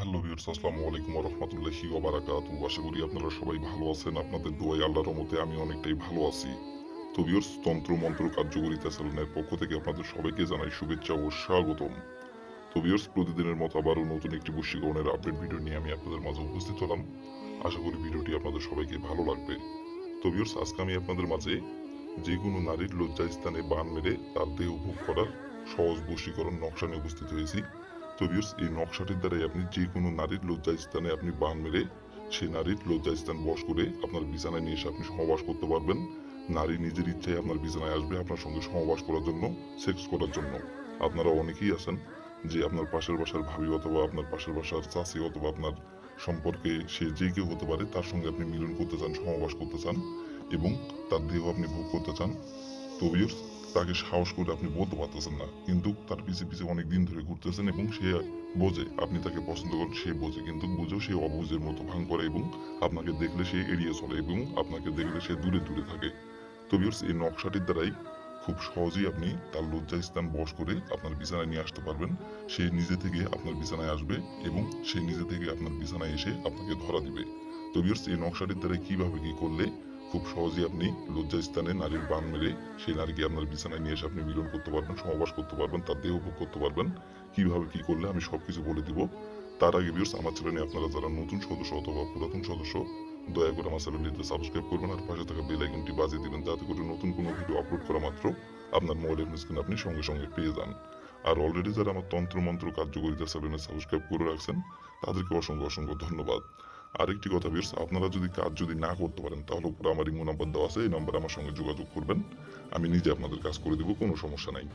Viewers, আসসালামু আলাইকুম রহমতুল্লাহি ওবারাকাতু আশা করি আপনারা সবাই ভালো আছেন, আপনাদের দোয়াই আল্লাহর রহমতে আমি অনেকটাই ভালো আছি। তো ভিউয়ার্স তন্ত্র মন্ত্র কার্যকরিতা চ্যানেলের পক্ষ থেকে আপনাদের সবাইকে জানাই শুভেচ্ছা ও স্বাগতম। তো ভিউয়ার্স, প্রতিদিনের মতো আবারও নতুন একটি বশীকরণের আপডেট ভিডিও নিয়ে আমি আপনাদের মাঝে উপস্থিত হলাম। আশা করি ভিডিওটি আপনাদের সবাইকে ভালো লাগবে। তো ভিউয়ার্স, আজকে আমি আপনাদের মাঝে যে কোনো নারীর লজ্জা স্থানে বান মেরে তার দেহ ভোগ করার সহজ বশীকরণ নকশা নিয়ে উপস্থিত হয়েছি। তো এই নকশাটির দ্বারাই আপনি যে কোনো নারীর লজ্জা স্থানে আপনি বান মেরে সেই নারীর লজ্জা স্থান বশ করে আপনার বিছানায় নিয়ে এসে আপনি সহবাস করতে পারবেন। নারী নিজের ইচ্ছায় আপনার বিছানায় আসবে আপনার সঙ্গে সহবাস করার জন্য, সেক্স করার জন্য। আপনারা অনেকেই আছেন যে আপনার পাশের বাসার ভাবি অথবা আপনার পাশের বাসার চাষি অথবা আপনার সম্পর্কে সে যে কেউ হতে পারে, তার সঙ্গে আপনি মিলন করতে চান সহবাস করতে চান এবং তার দেহ আপনি ভোগ করতে চান। তো তাকে সাহস করে আপনি বলতে পারতেছেন না। কিন্তু তার পিছে পিছে অনেক দিন ধরে ঘুরতেছেন এবং সে বোঝে। আপনি তাকে পছন্দ করেন, সে বোঝে। কিন্তু বুঝেও সে অবুঝের মতো ভাঙ করে এবং আপনাকে দেখলে সে এড়িয়ে চলে এবং আপনাকে দেখলে সে দূরে দূরে থাকে। তো ভিউয়ার্স এই নকশাটির দ্বারাই খুব সহজেই আপনি তার লজ্জা স্থান বশ করে আপনার বিছানায় নিয়ে আসতে পারবেন। সে নিজে থেকে আপনার বিছানায় আসবে এবং সে নিজে থেকে আপনার বিছানায় এসে আপনাকে ধরা দিবে। তো ভিউয়ার্স এই নকশাটির দ্বারা কীভাবে কি করলে খুব সহজেই আপনি লজ্জা স্থানে নারীর বান মেরে সেই নারীকে আপনার বিছানায় নিয়ে এসে আপনি মিলন করতে পারবেন সহবাস করতে পারবেন, তার দেহ ভোগ করতে পারবেন। কীভাবে কি করলে আমি সবকিছু বলে দিব। তার আগে ভিউয়ার্স আমার চ্যানেলে আপনারা যারা নতুন সদস্য অথবা পুরাতন সদস্য, দয়া করে আমার চ্যানেলটিতে সাবস্ক্রাইব করবেন আর পাশে থাকা বেল আইকনটি বাজিয়ে দিবেন, যাতে করে নতুন কোনো ভিডিও আপলোড করা মাত্র আপনার মোবাইলের স্ক্রিন আপনি সঙ্গে সঙ্গে পেয়ে যান। আর অলরেডি যারা আমার তন্ত্র মন্ত্র কার্যকরিতা চ্যানেলে সাবস্ক্রাইব করে রাখছেন, তাদেরকে অসংখ্য অসংখ্য ধন্যবাদ। আরেকটি কথা বিয়ার্স আপনারা যদি কাজ যদি না করতে পারেন, তাহলে উপরে আমার ইমো নাম্বার দেওয়া আছে, এই নাম্বারে আমার সঙ্গে যোগাযোগ করবেন। আমি নিজে আপনাদের কাজ করে দেবো, কোনো সমস্যা নাই।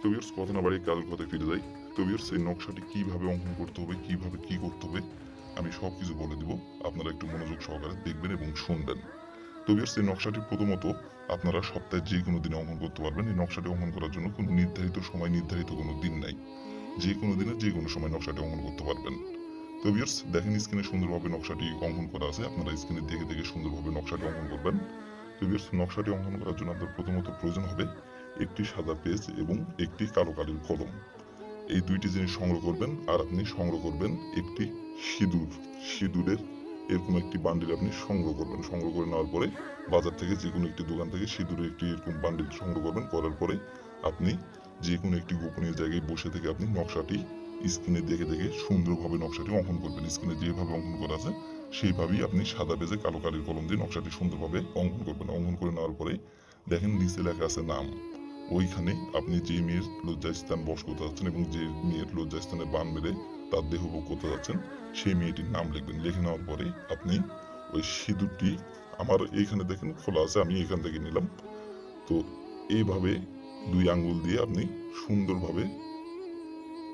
তো বিয়ার্স কথা না বাড়ি কাজের কথায় ফিরে যাই। তো বিয়ার্স এই নকশাটি কীভাবে অঙ্কন করতে হবে, কীভাবে কি করতে হবে, আমি সব কিছু বলে দিব। আপনারা একটু মনোযোগ সহকারে দেখবেন এবং শুনবেন। তো বিয়ার্স এই নকশাটি প্রথমত আপনারা সপ্তাহে যে কোনো দিনে অঙ্কন করতে পারবেন। এই নকশাটি অঙ্কন করার জন্য কোনো নির্ধারিত সময়, নির্ধারিত কোনো দিন নাই। যে কোনো দিনে যে কোনো সময় নকশাটি অঙ্কন করতে পারবেন। তো ভিউয়ার্স, দেখেন স্ক্রিনে সুন্দরভাবে নকশাটি অঙ্কন করা আছে। আপনারা স্ক্রিনে দেখে দেখে সুন্দরভাবে নকশাটি অঙ্কন করবেন। তো ভিউয়ার্স, নকশাটি অঙ্কন করার জন্য আপনার প্রথমত প্রয়োজন হবে একটি সাদা পেজ এবং একটি কালো কালির কলম। এই দুইটি জিনিস সংগ্রহ করবেন আর আপনি সংগ্রহ করবেন একটি সিঁদুর। সিঁদুরের এরকম একটি বান্ডিল আপনি সংগ্রহ করবেন। সংগ্রহ করে নেওয়ার পরে বাজার থেকে যে কোনো একটি দোকান থেকে সিঁদুরের একটি এরকম বান্ডিল সংগ্রহ করবেন। করার পরে আপনি যে কোনো একটি গোপনীয় জায়গায় বসে থেকে আপনি নকশাটি স্ক্রিনে দেখে দেখে সুন্দরভাবে নকশাটি অঙ্কন করবেন। স্ক্রিনে যেভাবে অঙ্কন করা আছে, সেইভাবেই আপনি সাদা পেজে কালো কালির কলম দিয়ে নকশাটি সুন্দরভাবে অঙ্কন করবেন। অঙ্কন করে নেওয়ার পরে দেখেন নিচে লেখা আছে নাম। ওইখানে আপনি যে মেয়ের লজ্জাস্থান বস করতে যাচ্ছেন এবং যে মেয়ের লজ্জাস্থানে বান মেরে তার দেহ ভোগ করতে যাচ্ছেন, সেই মেয়েটির নাম লিখবেন। লিখে নেওয়ার পরে আপনি ওই সিঁদুরটি, আমার এইখানে দেখেন খোলা আছে, আমি এখান থেকে নিলাম। তো এইভাবে দুই আঙ্গুল দিয়ে আপনি সুন্দরভাবে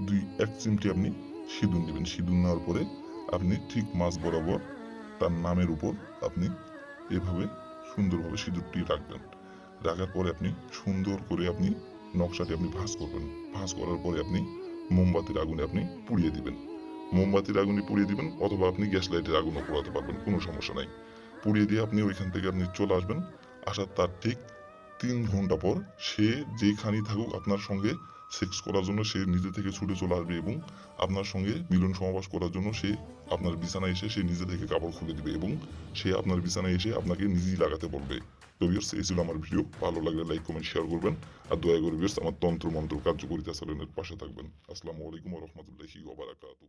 দুই এক চিমটি আপনি সিঁদুর নেবেন সিঁদুর নেওয়ার পরে আপনি ঠিক মাছ বরাবর তার নামের উপর আপনি এভাবে সুন্দরভাবে সিঁদুরটি রাখবেন। রাখার পরে আপনি সুন্দর করে আপনি নকশাটি আপনি ভাঁজ করবেন। ভাঁজ করার পরে আপনি মোমবাতির আগুনে আপনি পুড়িয়ে দিবেন। মোমবাতির আগুনে পুড়িয়ে দিবেন অথবা আপনি গ্যাস লাইটের আগুনও পোড়াতে পারবেন, কোনো সমস্যা নাই। পুড়িয়ে দিয়ে আপনি ওইখান থেকে আপনি চলে আসবেন। আসার তার ঠিক তিন ঘণ্টা পর সে যেখানেই থাকুক আপনার সঙ্গে সেক্স করার জন্য সে নিজে থেকে ছুটে চলে আসবে এবং আপনার সঙ্গে মিলন সমাবাস করার জন্য সে আপনার বিছানায় এসে সে নিজে থেকে কাপড় খুলে দিবে এবং সে আপনার বিছানায় এসে আপনাকে নিজেই লাগাতে বলবে। তো ভিউর্স এই ছিল আমার ভিডিও ভালো লাগলে লাইক কমেন্ট শেয়ার করবেন। আর দয়া করে ভিউর্স আমার তন্ত্র মন্ত্র কার্যকরিতা চ্যানেলের পাশে থাকবেন। আসসালামু আলাইকুম রহমতুল্লাহি ওবারাকাতু